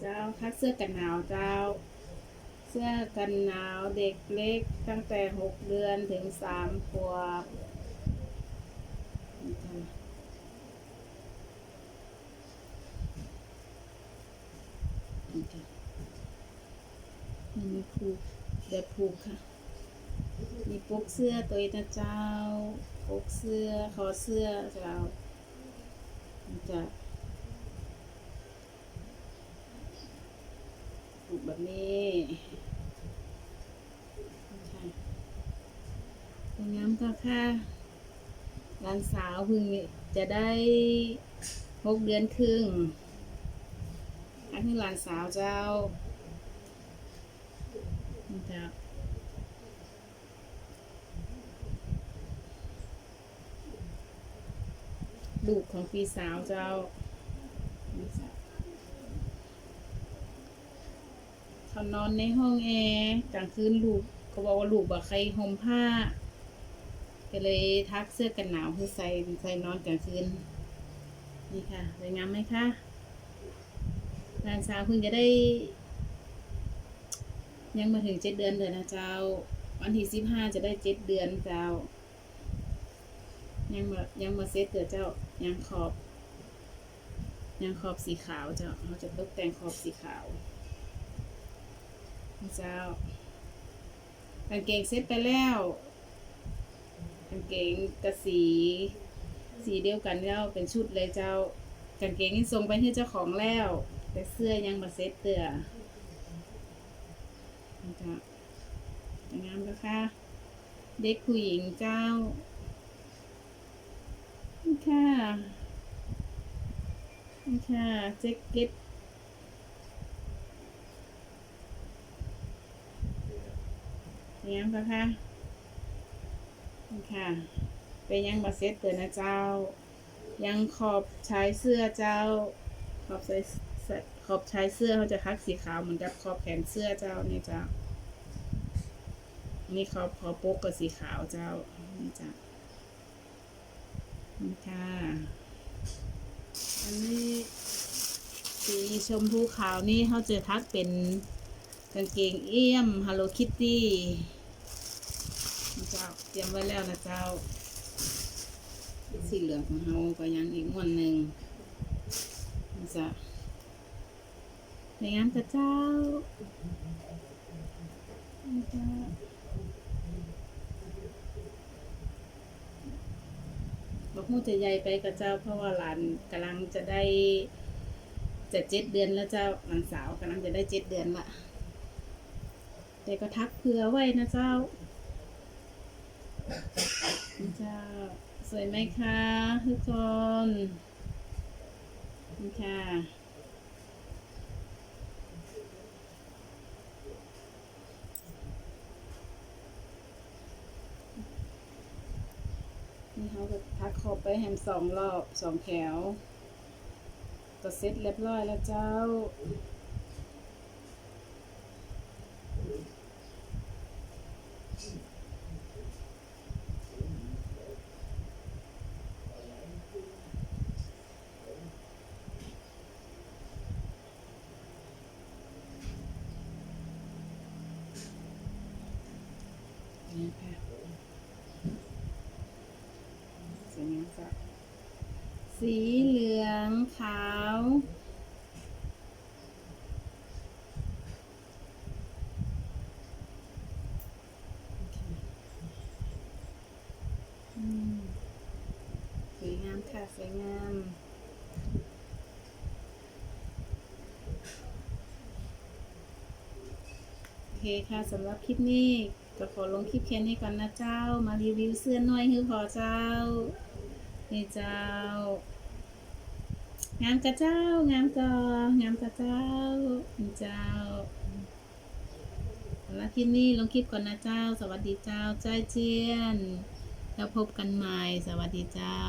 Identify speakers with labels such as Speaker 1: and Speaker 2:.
Speaker 1: เจ้าคัดเสื้อกันหนาวเจ้า เสื้อกันหนาวเด็กเล็กตั้งแต่หกเดือนถึงสามขวบนี่จ้ะนี่จ้ะนี่มีผูกเดี๋ยวผูกค่ะ มีปกเสื้อตัวเองนะเจ้าปกเสื้อคอเสื้อเจ้าจะผูก แบบนี้ค่ะสวยงามก็ค่ะหลานสาวพึ่งจะได้หกเดือนครึ่ง อันนี้หลานสาวเจ้าเจ้ะลูกของพี่สาวเจ้า เขานอนในห้องแอร์กลางคืนลูกเขาบอกว่าลูกบอกใครห่มผ้าก็เลยทักเสื้อกันหนาวให้ใส่ใส่นอนกลางคืนนี่ค่ะสวยงามไหมคะหลานสาวเพิ่งจะได้ ยังมาถึงเจ็ดเดือนเลยนะเจ้า วันที่สิบห้าจะได้เจ็ดเดือนเจ้า ยังมายังมาเซตเกิดเจ้ายังขอบ ยังขอบสีขาวเจ้าเราจะตกแต่งขอบสีขาว เจ้ากางเกงเซตไปแล้วกางเกงกระสี สีเดียวกันเจ้าเป็นชุดเลยเจ้ากางเกงนี่ส่งไปให้เจ้าของแล้ว แต่เสื้อยังมาเซ็ตเตือนี่เจ้งามแล้วค่ะ เด็กผู้หญิงเจ้านี่ค่ะนี่ค่ะแจ็คเก็ต ยังปะคะนี่ค่ะ เป็นยังมาเซตเตือนนะเจ้า ยังขอบชายเสื้อเจ้า ขอบใส่ขอบชายเสื้อเขาจะคักสีขาวเหมือนกับขอบแขนเสื้อเจ้านี่เจ้า นี่ขอบขอบโป๊กกับสีขาวเจ้านี่จ้านี่ค่ะ อันนี้สีชมพูขาวนี่เขาจะทักเป็นกางเกงเอี้ยม Hello Kitty นี่เจ้ เตรียมไว้แล้วนะเจ้าสีเหลืองของเราก็ยังอีกม้วนหนึ่งจ้ะในงานกระเจ้าจ้าบอกมูจะใหญ่ไปกับเจ้า เพราะว่าหลานกำลังจะได้จะเจ็ดเดือนแล้วเจ้าหลานสาวกำลังจะได้เจ็ดเดือนละแต่ก็ทักเผื่อไว้นะเจ้า เจ้าสวยไหมคะทุกคนนี่ค่ะนี่เขาก็ทักขอบไปแฮมสองรอบสองแถวก็เสร็จเรียบร้อยแล้วเจ้า นี่ค่ะสีนี้จะสีเหลืองขาวสวยงามค่ะ สวยงามโอเคค่ะสำหรับคลิปนี้ ก็ขอลงคลิปแค่นี้ก่อนนะเจ้า มารีวิวเสื้อน้อยคือพอเจ้านี่เจ้า งามกระเจ้า งามกองามกระเจ้านี่เจ้าสำหรับคลิปนี้ลงคลิปก่อนนะเจ้า สวัสดีเจ้า ใจเจียน แล้วพบกันใหม่ สวัสดีเจ้า